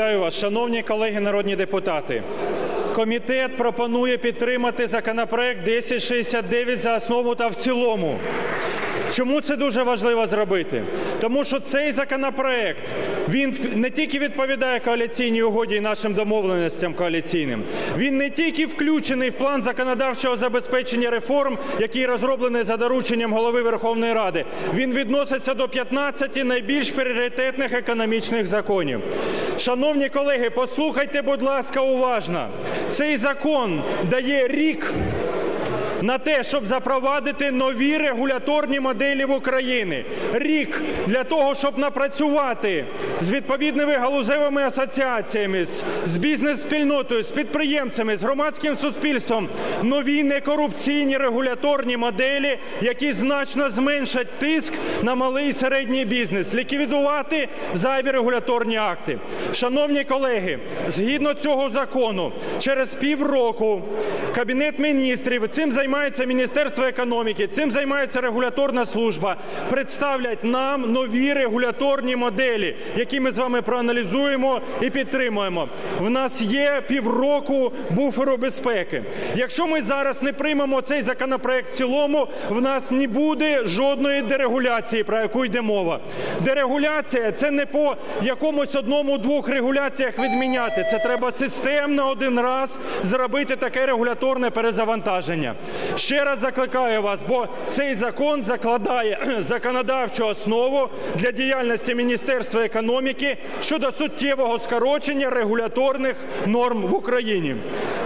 Вітаю вас, шановні колеги народні депутати. Комітет пропонує підтримати законопроект 1069 за основу та в цілому. Чому це дуже важливо зробити? Тому що цей законопроект він не тільки відповідає коаліційній угоді і нашим домовленостям коаліційним, він не тільки включений в план законодавчого забезпечення реформ, який розроблений за дорученням голови Верховної Ради. Він відноситься до 15 найбільш пріоритетних економічних законів. Шановні колеги, послухайте, будь ласка, уважно. Цей закон дає рік на те, щоб запровадити нові регуляторні моделі в Україні. Рік для того, щоб напрацювати з відповідними галузевими асоціаціями, з, бізнес-спільнотою, з підприємцями, з громадським суспільством нові некорупційні регуляторні моделі, які значно зменшать тиск на малий і середній бізнес, ліквідувати зайві регуляторні акти. Шановні колеги, згідно цього закону, через півроку Кабінет міністрів цим займається Міністерство економіки, цим займається регуляторна служба. Представлять нам нові регуляторні моделі, які ми з вами проаналізуємо і підтримуємо. В нас є півроку буферу безпеки. Якщо ми зараз не приймемо цей законопроект в цілому, в нас не буде жодної дерегуляції, про яку йде мова. Дерегуляція це не по якомусь одному-двох регуляціях відміняти. Це треба системно один раз зробити таке регуляторне перезавантаження. Ще раз закликаю вас, бо цей закон закладає законодавчу основу для діяльності Міністерства економіки щодо суттєвого скорочення регуляторних норм в Україні.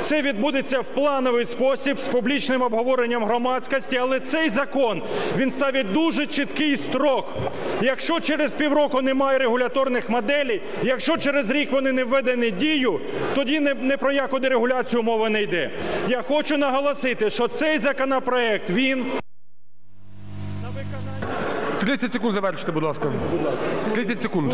Це відбудеться в плановий спосіб з публічним обговоренням громадськості, але цей закон він ставить дуже чіткий строк. Якщо через півроку немає регуляторних моделей, якщо через рік вони не введені дію, тоді не, про яку дерегуляцію мова не йде. Я хочу наголосити, що цей законопроект він 30 секунд завершити, будь ласка. 30 секунд.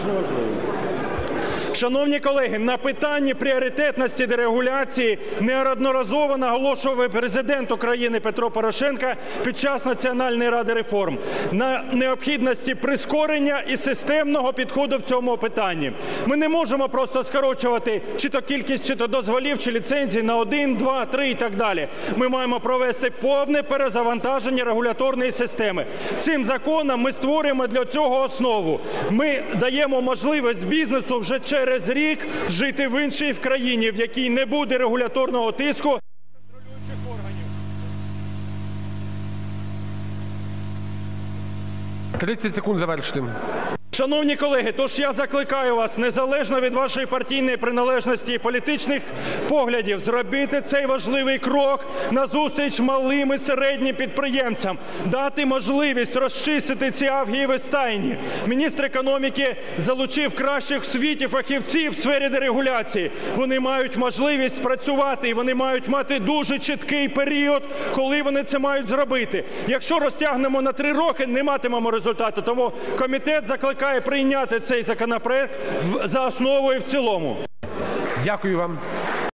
Шановні колеги, на питанні пріоритетності дерегуляції неодноразово наголошував президент України Петро Порошенко під час Національної ради реформ на необхідності прискорення і системного підходу в цьому питанні. Ми не можемо просто скорочувати чи то кількість, чи то дозволів, чи ліцензій на один, два, три і так далі. Ми маємо провести повне перезавантаження регуляторної системи. Цим законом ми створюємо для цього основу. Ми даємо можливість бізнесу вже через рік жити в іншій в країні, в якій не буде регуляторного тиску органів. 30 секунд завершити. Шановні колеги, тож я закликаю вас, незалежно від вашої партійної приналежності і політичних поглядів, зробити цей важливий крок назустріч малим і середнім підприємцям, дати можливість розчистити ці авгієві стайні. Міністр економіки залучив кращих в світі фахівців в сфері дерегуляції. Вони мають можливість спрацювати і вони мають мати дуже чіткий період, коли вони це мають зробити. Якщо розтягнемо на три роки, не матимемо результату. Тому комітет закликає прийняти цей законопроект за основу і в цілому. Дякую вам.